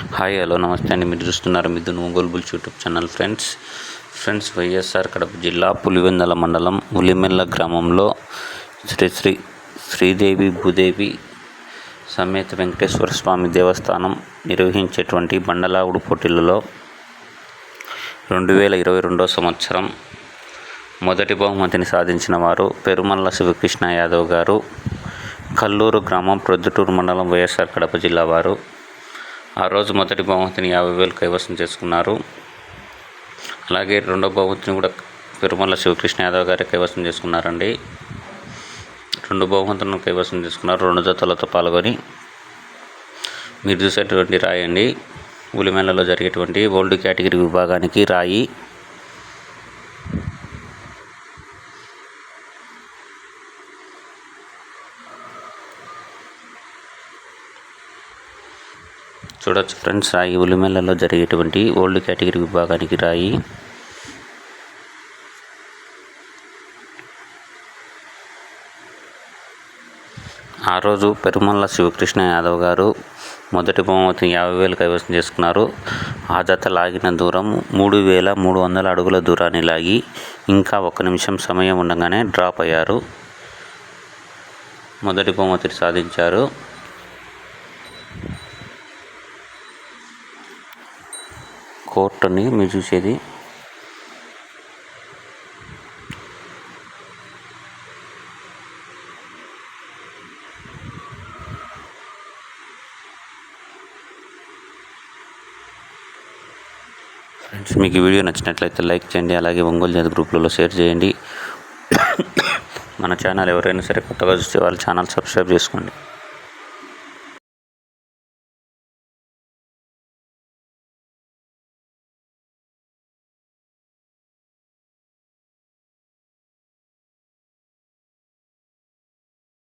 Hi hello నమస్తే అండి. మీరు చూస్తున్నారు Mithun Ongole bulls YouTube channel friends. Friends YSR Kadapa జిల్లా పులివెందల మండలం ఉలిమెల్ల గ్రామంలో శ్రీ శ్రీ శ్రీదేవి భూదేవి సమేత వెంకటేశ్వర స్వామి దేవస్థానం నిర్వహించేటువంటి బండలావుడు పోటీలలో రెండు వేల ఇరవై రెండో సంవత్సరం మొదటి బహుమతిని సాధించిన వారు పెరుమల్ల శివకృష్ణ యాదవ్ గారు కల్లూరు గ్రామం ప్రొద్దుటూరు మండలం వైఎస్ఆర్ కడప జిల్లా వారు. ఆ రోజు మొదటి బహుమతిని యాభై వేలు కైవసం చేసుకున్నారు. అలాగే రెండో బహుమతిని కూడా తిరుమల శివకృష్ణ యాదవ్ గారే కైవసం చేసుకున్నారండి. రెండు బహుమతులను కైవసం చేసుకున్నారు రెండు జతలతో పాల్గొని. మీరు చూసేటువంటి రాయండి. అండి జరిగేటువంటి ఓల్డ్ కేటగిరీ విభాగానికి రాయి. చూడొచ్చు ఫ్రెండ్స్ రాయి ఉలిమెల్లలో జరిగేటువంటి ఓల్డ్ కేటగిరీ విభాగానికి రాయి. ఆ రోజు పెరుమల్ల శివకృష్ణ యాదవ్ గారు మొదటి బహుమతిని యాభై వేలు కైవసం చేసుకున్నారు. ఆ జత లాగిన దూరం మూడు వేల మూడు వందల అడుగుల దూరాన్ని లాగి ఇంకా ఒక నిమిషం సమయం ఉండగానే డ్రాప్ అయ్యారు. మొదటి బహుమతిని సాధించారు. కోర్ట్ అని మీరు చూసేది? ఫ్రెండ్స్ మీకు ఈ వీడియో నచ్చినట్లయితే లైక్ చేయండి అలాగే ఒంగోలు జాతి గ్రూపులలో షేర్ చేయండి. మన ఛానల్ ఎవరైనా సరే కొత్తగా చూస్తే వాళ్ళ ఛానల్ సబ్స్క్రైబ్ చేసుకోండి.